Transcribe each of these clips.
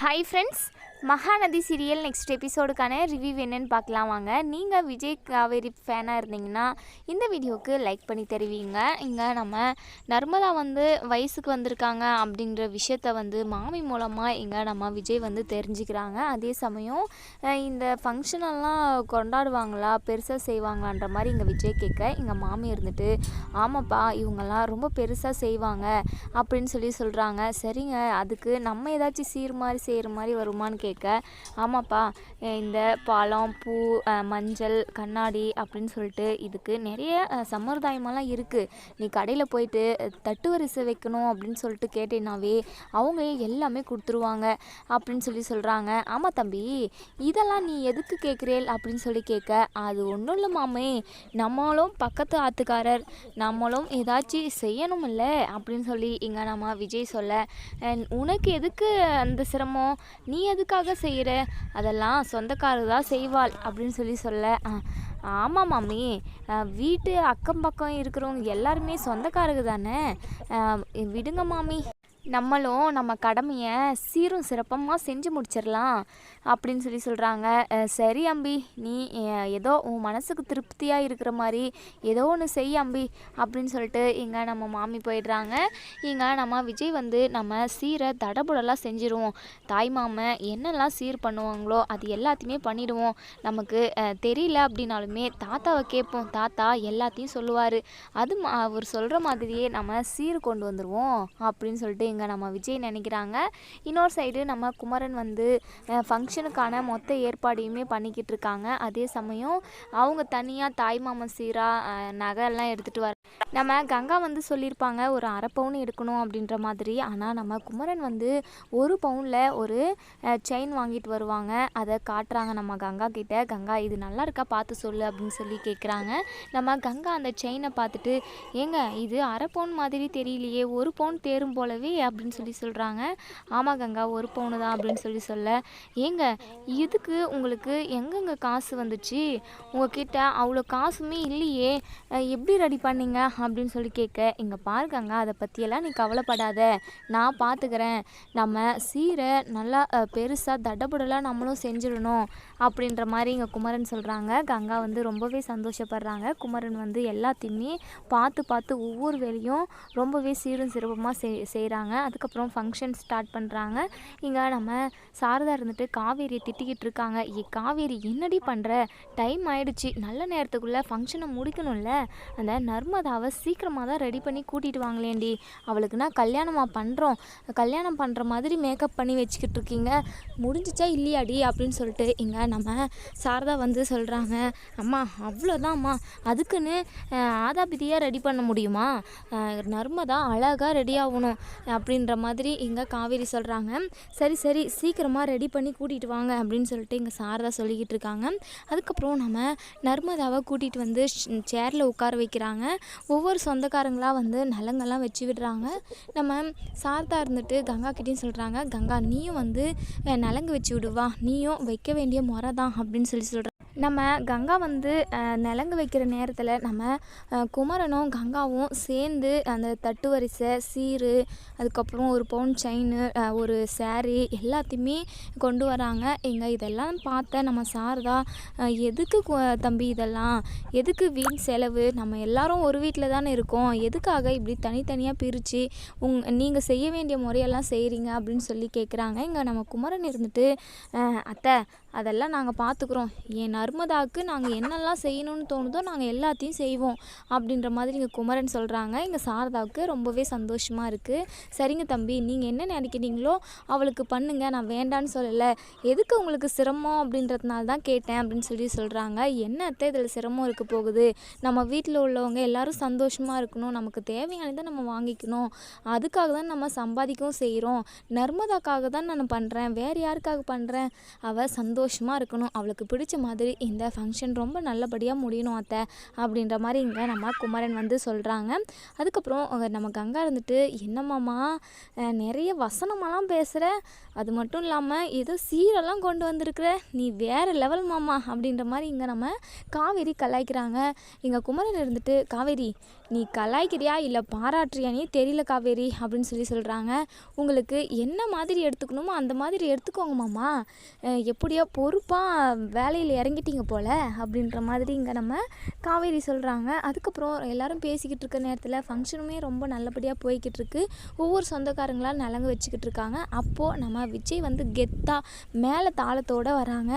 Hi friends, Mahanadi serial next எபிசோடுக்கான review என்னன்னு பார்க்கலாம் வாங்க. நீங்கள் விஜய் காவேரி ஃபேனாக இருந்தீங்கன்னா இந்த வீடியோவுக்கு லைக் பண்ணி தருவீங்க. இங்கே நம்ம நர்மதா வந்து வயசுக்கு வந்திருக்காங்க அப்படின்ற விஷயத்த வந்து மாமி மூலமாக இங்கே நம்ம விஜய் வந்து தெரிஞ்சுக்கிறாங்க. அதே சமயம் இந்த ஃபங்க்ஷனெல்லாம் கொண்டாடுவாங்களா பெருசாக செய்வாங்களான்ற மாதிரி இங்கே விஜய் கேட்க இங்கே மாமி இருந்துட்டு ஆமாப்பா இவங்கெல்லாம் ரொம்ப பெருசாக செய்வாங்க அப்படின்னு சொல்லி சொல்கிறாங்க சரிங்க அதுக்கு நம்ம ஏதாச்சும் சீர் மாதிரி செய்கிற மாதிரி வருமான்னு கேட்க ஆமாப்பா இந்த பழம் பூ மஞ்சள் கண்ணாடி அப்படின்னு சொல்லிட்டு இதுக்கு நிறைய சம்பிரதாயமெல்லாம் இருக்குது நீ கடையில் போயிட்டு தட்டு வரிசை வைக்கணும் அப்படின்னு சொல்லிட்டு கேட்டேனாவே அவங்க எல்லாமே கொடுத்துருவாங்க அப்படின்னு சொல்லி சொல்கிறாங்க ஆமாம் தம்பி இதெல்லாம் நீ எதுக்கு கேட்குறேல் அப்படின்னு சொல்லி கேட்க அது ஒன்றும் இல்லை மாமே நம்மளும் பக்கத்து ஆத்துக்காரர் நம்மளும் ஏதாச்சும் செய்யணும் இல்லை அப்படின்னு சொல்லி இங்கே நம்ம விஜய் சொல்ல உனக்கு எதுக்கு அந்த சிரமம்? நீ எதுக்கு எதுக்காக செய்கிற அதெல்லாம் சொந்தக்காரர் தான் செய்வாள் அப்படின்னு சொல்லி சொல்ல ஆமாம் மாமி. வீட்டு அக்கம் பக்கம் இருக்கிறவங்க எல்லாருமே சொந்தக்காரங்க தானே? விடுங்க மாமி. நம்மளும் நம்ம கடமையை சீரும் சிறப்பமாக செஞ்சு முடிச்சிடலாம் அப்படின்னு சொல்லி சொல்கிறாங்க சரி அம்பி நீ ஏதோ உன் மனசுக்கு திருப்தியாக இருக்கிற மாதிரி ஏதோ ஒன்று செய் அம்பி அப்படின்னு சொல்லிட்டு இங்கே நம்ம மாமி போயிடுறாங்க. இங்கே நம்ம விஜய் வந்து நம்ம சீரை தடபுடலாக செஞ்சிருவோம். தாய் மாமன் என்னெல்லாம் சீர் பண்ணுவாங்களோ அது எல்லாத்தையுமே பண்ணிடுவோம். நமக்கு தெரியல அப்படின்னாலுமே தாத்தாவை கேட்போம். தாத்தா எல்லாத்தையும் சொல்லுவார். அது அவர் சொல்கிற மாதிரியே நம்ம சீர் கொண்டு வந்துடுவோம் அப்படின்னு சொல்லிட்டு இங்கே நம்ம விஜய் நினைக்கிறாங்க. இன்னொரு சைடு நம்ம குமரன் வந்து ஃபங்க்ஷனுக்கான மொத்த ஏற்பாடையுமே பண்ணிக்கிட்டு இருக்காங்க அதே சமயம் அவங்க தனியாக தாய் மாமன் சீரா நகையெல்லாம் எடுத்துகிட்டு வர நம்ம கங்கா வந்து சொல்லியிருப்பாங்க ஒரு அரை பவுன் எடுக்கணும் அப்படின்ற மாதிரி. ஆனால் நம்ம குமரன் வந்து ஒரு பவுனில் ஒரு செயின் வாங்கிட்டு வருவாங்க. அதை காட்டுறாங்க நம்ம கங்கா கிட்ட. கங்கா இது நல்லா இருக்கா? பார்த்து சொல்லு அப்படின்னு சொல்லி கேட்குறாங்க நம்ம கங்கா அந்த செயினை பார்த்துட்டு ஏங்க இது அரை பவுன் மாதிரி தெரியலையே. ஒரு பவுன் தேரும் போலவே அப்படின்னு சொல்லி சொல்கிறாங்க ஆமாம் கங்கா ஒரு பவுனு தான் அப்படின்னு சொல்லி சொல்ல. ஏங்க இதுக்கு உங்களுக்கு எங்கெங்கே காசு வந்துச்சு? உங்ககிட்ட அவ்வளோ காசுமே இல்லையே. எப்படி ரெடி பண்ணீங்க? அப்படின்னு சொல்லி கேட்க இங்கே பாருக்கங்க அதை பற்றியெல்லாம் நீ கவலைப்படாத. நான் பார்த்துக்கிறேன் நம்ம சீரை நல்லா பெருசாக தடபுடலாக நம்மளும் செஞ்சிடணும் அப்படின்ற மாதிரி இங்கே குமரன் சொல்கிறாங்க கங்கா வந்து ரொம்பவே சந்தோஷப்படுறாங்க. குமரன் வந்து எல்லாத்தையுமே பார்த்து பார்த்து ஒவ்வொரு வேலையும் ரொம்பவே சீரும் சிறப்புமாக செய் செய்கிறாங்க அதுக்கப்புறம் ஃபங்க்ஷன் ஸ்டார்ட் பண்ணுறாங்க இங்கே நம்ம சாரதா இருந்துட்டு காவேரியை திட்டிக்கிட்டு இருக்காங்க. ஏ காவேரி என்னடி பண்ணுற டைம் ஆயிடுச்சு. நல்ல நேரத்துக்குள்ளே ஃபங்க்ஷனை முடிக்கணும்ல? அந்த நர்மதாவை சீக்கிரமாக தான் ரெடி பண்ணி கூட்டிகிட்டு வாங்களேண்டி அவளுக்கு நான் கல்யாணமாக பண்ணுறோம் கல்யாணம் பண்ணுற மாதிரி மேக்கப் பண்ணி வச்சுக்கிட்டு இருக்கீங்க. முடிஞ்சிச்சா இல்லையாடி? அப்படின்னு சொல்லிட்டு இங்கே நம்ம சாரதா வந்து சொல்கிறாங்க அம்மா அவ்வளோதான்ம்மா அதுக்குன்னு ஆதாபிதியாக ரெடி பண்ண முடியுமா? நர்மதா அழகாக ரெடி ஆகணும். அப்படின்ற மாதிரி இங்கே காவேரி சொல்கிறாங்க சரி சரி சீக்கிரமாக ரெடி பண்ணி கூட்டிகிட்டு வாங்க அப்படின்னு சொல்லிட்டு இங்கே சாரதா சொல்லிக்கிட்டு இருக்காங்க. அதுக்கப்புறம் நம்ம நர்மதாவை கூட்டிகிட்டு வந்து சேரில் உட்கார வைக்கிறாங்க. ஒவ்வொரு சொந்தக்காரங்களாக வந்து நலங்கெல்லாம் வச்சு விடுறாங்க. நம்ம சாரதா இருந்துட்டு கங்கா கிட்டேயும் சொல்கிறாங்க கங்கா நீயும் வந்து நலங்கு வச்சு விடுவா நீயும் வைக்க வேண்டிய முறை தான் அப்படின்னு சொல்லி சொல்கிறாங்க நம்ம கங்கா வந்து நிலங்கு வைக்கிற நேரத்தில் நம்ம குமரனும் கங்காவும் சேர்ந்து அந்த தட்டு வரிசை சீரு அதுக்கப்புறம் ஒரு பவுன் செயின் ஒரு சேரீ எல்லாத்தையுமே கொண்டு வராங்க. எங்கள் இதெல்லாம் பார்த்த நம்ம சாரதா எதுக்கு தம்பி இதெல்லாம்? எதுக்கு வீண் செலவு? நம்ம எல்லாரும் ஒரு வீட்டில் தானே இருக்கோம். எதுக்காக இப்படி தனித்தனியாக பிரித்து உங் நீங்கள் செய்ய வேண்டிய முறையெல்லாம் செய்கிறீங்க அப்படின்னு சொல்லி கேட்குறாங்க இங்கே நம்ம குமரன் இருந்துட்டு அத்தை அதெல்லாம் நாங்கள் பார்த்துக்குறோம் ஏன்னா நர்மதாவுக்கு நாங்கள் என்னெல்லாம் செய்யணும்னு தோணுதோ நாங்கள் எல்லாத்தையும் செய்வோம் அப்படின்ற மாதிரி இங்கே குமரன் சொல்கிறாங்க இங்கே சாரதாவுக்கு ரொம்பவே சந்தோஷமாக இருக்குது சரிங்க தம்பி நீங்கள் என்ன நினைக்கிறீங்களோ அவளுக்கு பண்ணுங்க நான் வேண்டான்னு சொல்லலை. எதுக்கு உங்களுக்கு சிரமம் அப்படின்றதுனால தான் கேட்டேன் அப்படின்னு சொல்லி சொல்கிறாங்க என்ன அத்தை இதில் சிரமம் இருக்க போகுது? நம்ம வீட்டில் உள்ளவங்க எல்லாரும் சந்தோஷமாக இருக்கணும். நமக்கு தேவையானதை நம்ம வாங்கிக்கணும். அதுக்காக தான் நம்ம சம்பாதிக்கவும் செய்கிறோம் நர்மதாக்காக தான் நான் பண்ணுறேன் வேறு யாருக்காக பண்ணுறேன் அவள் சந்தோஷமாக இருக்கணும். அவளுக்கு பிடிச்ச மாதிரி இந்த ஃபங்க்ஷன் ரொம்ப நல்லபடியாக முடியணும் அத்தை அப்படின்ற மாதிரி இங்கே நம்ம குமரன் வந்து சொல்கிறாங்க அதுக்கப்புறம் நம்ம கங்கா இருந்துட்டு என்னம்மாம்மா நிறைய வசனமெல்லாம் பேசுகிற அது மட்டும் இல்லாமல் ஏதோ சீரெல்லாம் கொண்டு வந்திருக்கிற? நீ வேறு லெவல் மாமா அப்படின்ற மாதிரி இங்கே நம்ம காவேரி கலாய்க்கிறாங்க. இங்கே குமரன் இருந்துட்டு காவேரி நீ கலாய்க்கிறியா? இல்லை பாராட்டுறியானே தெரியல காவேரி அப்படின்னு சொல்லி சொல்கிறாங்க உங்களுக்கு என்ன மாதிரி எடுத்துக்கணுமோ அந்த மாதிரி எடுத்துக்கோங்க மாமா. எப்படியோ பொறுப்பாக வேலையில் இறங்கிட்டு வந்துட்டீங்க போல் அப்படின்ற மாதிரி இங்கே நம்ம காவேரி சொல்கிறாங்க அதுக்கப்புறம் எல்லோரும் பேசிக்கிட்டு இருக்க நேரத்தில் ஃபங்க்ஷனுமே ரொம்ப நல்லபடியாக போய்கிட்டு இருக்கு. ஒவ்வொரு சொந்தக்காரங்களாம் நலங்கு வச்சுக்கிட்டு இருக்காங்க. அப்போது நம்ம விஜய் வந்து கெத்தாக மேலே தாளத்தோடு வராங்க.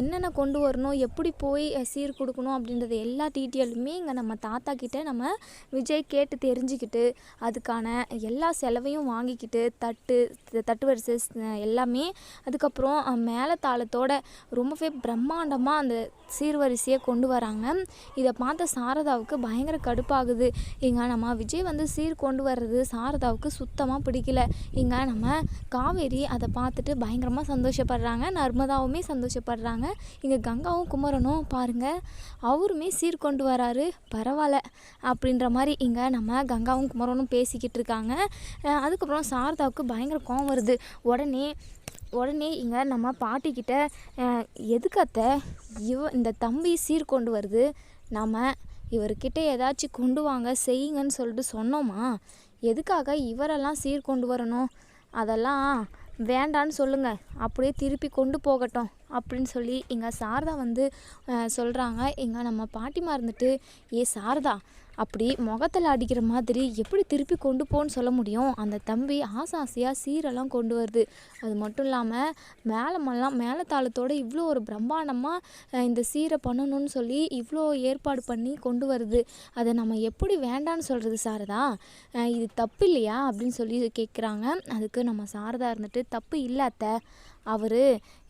என்னென்ன கொண்டு வரணும் எப்படி போய் சீர் கொடுக்கணும் அப்படின்றது எல்லா டீட்டெயிலுமே இங்கே நம்ம தாத்தா கிட்டே நம்ம விஜய் கேட்டு தெரிஞ்சுக்கிட்டு அதுக்கான எல்லா செலவையும் வாங்கிக்கிட்டு தட்டு தட்டு வரிசை எல்லாமே அதுக்கப்புறம் மேலே தாளத்தோட ரொம்பவே மூலமாக அந்த சீர்வரிசையை கொண்டு வராங்க. இதை பார்த்த சாரதாவுக்கு பயங்கர கடுப்பாகுது. இங்கே நம்ம விஜய் வந்து சீர் கொண்டு வர்றது சாரதாவுக்கு சுத்தமாக பிடிக்கல. இங்கே நம்ம காவேரி அதை பார்த்துட்டு பயங்கரமாக சந்தோஷப்படுறாங்க. நர்மதாவுமே சந்தோஷப்படுறாங்க. இங்கே கங்காவும் குமரனும் பாருங்கள் அவருமே சீர் கொண்டு வராரு. பரவாயில்ல அப்படின்ற மாதிரி இங்கே நம்ம கங்காவும் குமரனும் பேசிக்கிட்டு இருக்காங்க. அதுக்கப்புறம் சாரதாவுக்கு பயங்கர கோவம் வருது. உடனே உடனே இங்கே நம்ம பாட்டிக்கிட்ட அஹ், இவ இந்த தம்பி சீர்கொண்டு வருது. நம்ம இவர்கிட்ட ஏதாச்சும் கொண்டு வாங்க செய்யுங்கன்னு சொல்லிட்டு சொன்னோமா? எதுக்காக இவரெல்லாம் சீர்கொண்டு வரணும்? அதெல்லாம் வேண்டான்னு சொல்லுங்கள் அப்படியே திருப்பி கொண்டு போகட்டும் அப்படின்னு சொல்லி எங்கள் சாரதா வந்து சொல்கிறாங்க எங்கள் நம்ம பாட்டிமா இருந்துட்டு ஏ சாரதா அப்படி முகத்தில் அடிக்கிற மாதிரி எப்படி திருப்பி கொண்டு போன்னு சொல்ல முடியும்? அந்த தம்பி ஆசை ஆசையாக சீரெல்லாம் கொண்டு வருது. அது மட்டும் இல்லாமல் மேலமெல்லாம் மேலத்தாளத்தோட இவ்வளோ ஒரு பிரம்மாண்டமாக இந்த சீரை பண்ணணும்னு சொல்லி இவ்வளோ ஏற்பாடு பண்ணி கொண்டு வருது. அதை நம்ம எப்படி வேண்டான்னு சொல்கிறது சாரதா? இது தப்பு இல்லையா? அப்படின்னு சொல்லி கேட்குறாங்க அதுக்கு நம்ம சாரதா இருந்துட்டு தப்பு இல்லாத்த அவர்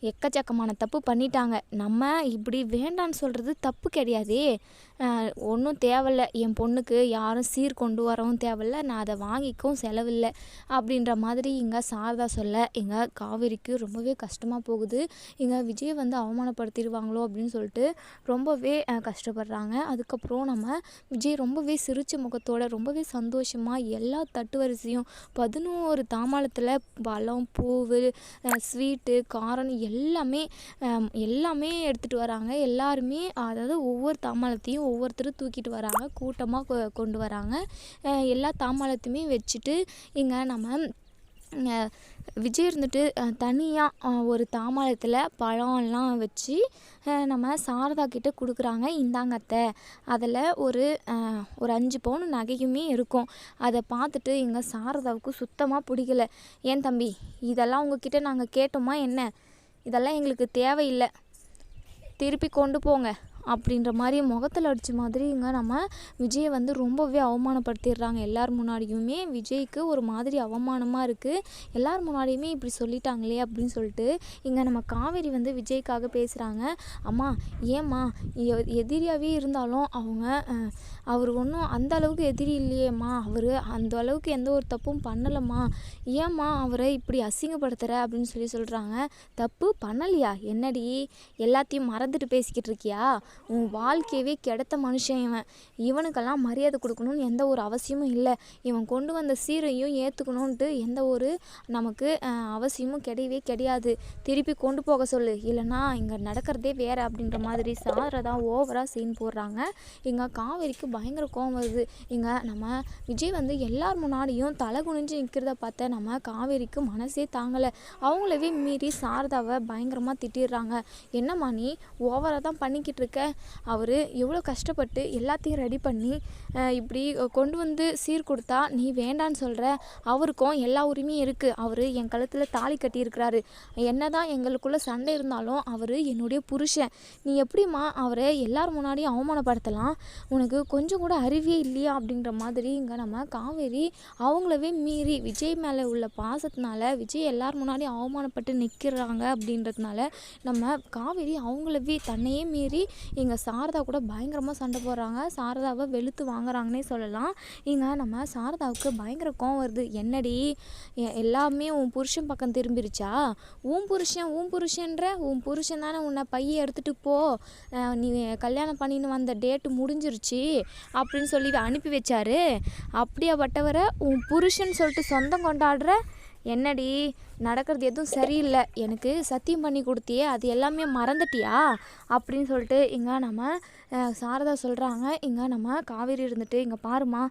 எக்கச்சக்கமான தப்பு பண்ணிட்டாங்க. நம்ம இப்படி வேண்டான்னு சொல்கிறது தப்பு கிடையாதே. ஒன்றும் தேவையில்ல. என் பொண்ணுக்கு யாரும் சீர் கொண்டு வரவும் தேவையில்ல. நான் அதை வாங்கிக்கவும் செலவில்லை. அப்படின்ற மாதிரி இங்கே சாரதா சொல்ல எங்கள் காவேரிக்கு ரொம்பவே கஷ்டமாக போகுது. இங்கே விஜய் வந்து அவமானப்படுத்திடுவாங்களோ? அப்படின்னு சொல்லிட்டு ரொம்பவே கஷ்டப்படுறாங்க. அதுக்கப்புறம் நம்ம விஜய் ரொம்பவே சிரிச்ச முகத்தோட ரொம்பவே சந்தோஷமாக எல்லா தட்டு வரிசையும் பதினோரு தாமாளத்தில் பழம் பூவு ஸ்வீட்டு காரம் எல்லாமே எல்லாமே எடுத்துகிட்டு வராங்க. எல்லாருமே அதாவது ஒவ்வொரு தாமலத்தையும் ஒவ்வொருத்தரும் தூக்கிட்டு வராங்க கூட்டமாக கொ கொண்டு வராங்க. எல்லா தாமலத்தையுமே வச்சுட்டு இங்கே நம்ம விஜய் இருந்துட்டு தனியாக ஒரு தாமாளத்தில் பழம்லாம் வச்சு நம்ம சாரதா கிட்டே கொடுக்குறாங்க இந்தாங்க அத்தை. அதில் ஒரு ஒரு அஞ்சு பவுன் நகையுமே இருக்கும். அதை பார்த்துட்டு எங்கள் சாரதாவுக்கு சுத்தமாக பிடிக்கல. ஏன் தம்பி இதெல்லாம் உங்ககிட்ட நாங்கள் கேட்டோமா என்ன? இதெல்லாம் எங்களுக்கு தேவையில்லை. திருப்பி கொண்டு போங்க. அப்படின்ற மாதிரி முகத்தில் அடித்த மாதிரி இங்கே நம்ம விஜயை வந்து ரொம்பவே அவமானப்படுத்திடுறாங்க. எல்லார் முன்னாடியுமே விஜய்க்கு ஒரு மாதிரி அவமானமாக இருக்குது எல்லார் முன்னாடியுமே இப்படி சொல்லிட்டாங்களே அப்படின்னு சொல்லிட்டு இங்கே நம்ம காவேரி வந்து விஜய்க்காக பேசுகிறாங்க அம்மா ஏம்மா எ- எதிரியாகவே இருந்தாலும் அவங்க அவர் ஒன்றும் அந்த அளவுக்கு எதிரி இல்லையேம்மா. அவர் அந்த அளவுக்கு எந்த ஒரு தப்பும் பண்ணலம்மா. ஏம்மா அவரை இப்படி அசிங்கப்படுத்துகிற அப்படின்னு சொல்லி சொல்கிறாங்க தப்பு பண்ணலையா? என்னடி? எல்லாத்தையும் மறந்துட்டு பேசிக்கிட்டு இருக்கியா? உன் வாழ்க்கையவே கெடுத்த மனுஷன் இவன். இவனுக்கெல்லாம் மரியாதை கொடுக்கணும்னு எந்த ஒரு அவசியமும் இல்லை. இவன் கொண்டு வந்த சீரையும் ஏற்றுக்கணுன்ட்டு எந்த ஒரு நமக்கு அவசியமும் கிடையவே கிடையாது. திருப்பி கொண்டு போக சொல்லு. இல்லைன்னா இங்கே நடக்கிறதே வேறு அப்படின்ற மாதிரி சாரை தான் ஓவராக சீன் போடுறாங்க. இங்கே காவேரிக்கு பயங்கர கோவம் வருது. இங்கே நம்ம விஜய் வந்து எல்லார் முன்னாடியும் தலை குனிஞ்சு நிற்கிறத பார்த்த நம்ம காவேரிக்கு மனசே தாங்கலை. அவங்களவே மீறி சாரதாவை பயங்கரமாக திட்டிடுறாங்க. என்னம்மா நீ ஓவராக தான் பண்ணிக்கிட்டு இருக்க? அவர் எவ்வளோ கஷ்டப்பட்டு எல்லாத்தையும் ரெடி பண்ணி இப்படி கொண்டு வந்து சீர் கொடுத்தா நீ வேண்டான்னு சொல்கிற அவருக்கும் எல்லா உரிமையும் இருக்குது அவர் என் கழுத்தில் தாலி கட்டியிருக்கிறாரு. என்ன தான் எங்களுக்குள்ளே சண்டை இருந்தாலும் அவர் என்னுடைய புருஷன். நீ எப்படிம்மா அவரை எல்லார் முன்னாடியும் அவமானப்படுத்தலாம்? உனக்கு கொஞ்சம் கூட அறிவே இல்லையா? அப்படின்ற மாதிரி இங்கே நம்ம காவேரி அவங்களவே மீறி விஜய் மேலே உள்ள பாசத்தினால விஜய் எல்லார் முன்னாடியும் அவமானப்பட்டு நிற்கிறாங்க அப்படின்றதுனால நம்ம காவேரி அவங்களவே தன்னையே மீறி இங்கே சாரதா கூட பயங்கரமாக சண்டை போடுறாங்க. சாரதாவை வெளுத்து வாங்குறாங்கன்னே சொல்லலாம். இங்கே நம்ம சாரதாவுக்கு பயங்கர கோவம் வருது. என்னடி? எ- எல்லாமே உன் புருஷன் பக்கம் திரும்பிருச்சா? உன் புருஷன் உன் புருஷன்ற? உன் புருஷன் தானே உன்னை பைய எடுத்துகிட்டு போ. நீ கல்யாணம் பண்ணின்னு வந்த டேட்டு முடிஞ்சிருச்சு அப்படின்னு சொல்லி அனுப்பி வச்சாரு. அப்படியாப்பட்டவரை உன் புருஷன் சொல்லிட்டு சொந்தம் கொண்டாடுற என்னடி நடக்கிறது எதுவும் சரியில்லை. எனக்கு சத்தியம் பண்ணி கொடுத்தியே அது எல்லாமே மறந்துட்டியா? அப்படின்னு சொல்லிட்டு இங்கே நம்ம சாரதா சொல்கிறாங்க இங்கே நம்ம காவேரி இருந்துட்டு இங்கே பாருமா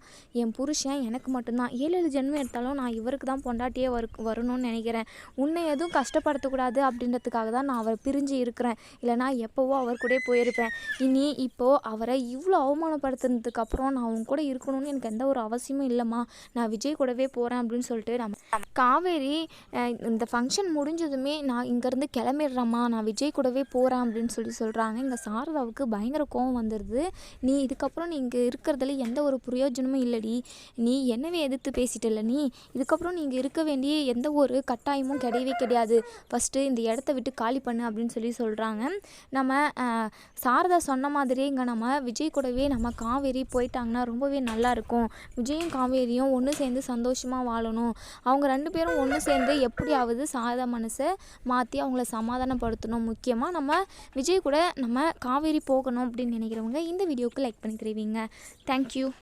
என் புருஷன் எனக்கு மட்டும்தான். ஏழு ஏழு ஜென்மம் எடுத்தாலும் நான் இவருக்கு தான் பொண்டாட்டியே வரு வரணும்னு நினைக்கிறேன். உன்னை எதுவும் கஷ்டப்படுத்தக்கூடாது அப்படின்றதுக்காக தான் நான் அவரை பிரிஞ்சு இருக்கிறேன். இல்லைனா எப்போவோ அவர் கூடயே போயிருப்பேன். இனி இப்போது அவரை இவ்வளோ அவமானப்படுத்தினதுக்கப்புறம் நான் அவங்க கூட இருக்கணும்னு எனக்கு எந்த ஒரு அவசியமும் இல்லைம்மா. நான் விஜய் கூடவே போகிறேன் அப்படின்னு சொல்லிட்டு நம்ம காவேரி இந்த ஃபங்க்ஷன் முடிஞ்சதுமே நான் இங்கேருந்து கிளம்பிடுறேம்மா. நான் விஜய் கூடவே போகிறேன் அப்படின்னு சொல்லி சொல்கிறாங்க இங்கே சாரதாவுக்கு பயங்கர கோவம் வந்துடுது நீ இதுக்கப்புறம் நீ இங்கே இருக்கிறதுல எந்த ஒரு பிரயோஜனமும் இல்லைடி. நீ என்னவே எதிர்த்து பேசிட்டல நீ. இதுக்கப்புறம் நீ இங்கே இருக்க வேண்டிய எந்த ஒரு கட்டாயமும் கிடையவே கிடையாது. ஃபஸ்ட்டு இந்த இடத்த விட்டு காலி பண்ணு அப்படின்னு சொல்லி சொல்கிறாங்க நம்ம சாரதா சொன்ன மாதிரியே இங்கே நம்ம விஜய் கூடவே நம்ம காவேரி போயிட்டாங்கன்னா ரொம்பவே நல்லாயிருக்கும் விஜயும் காவேரியும் ஒன்று சேர்ந்து சந்தோஷமாக வாழணும். அவங்க ரெண்டு பேரும் ஒன்று சேர்ந்து எப்படியாவது சாரதா மனசை மாற்றி அவங்கள சமாதானப்படுத்தணும். முக்கியமாக நம்ம விஜய் கூட நம்ம காவேரி போகணும் அப்படின்னு நினைக்கிறவங்க இந்த வீடியோவுக்கு லைக் பண்ணி தருவீங்க தேங்க்யூ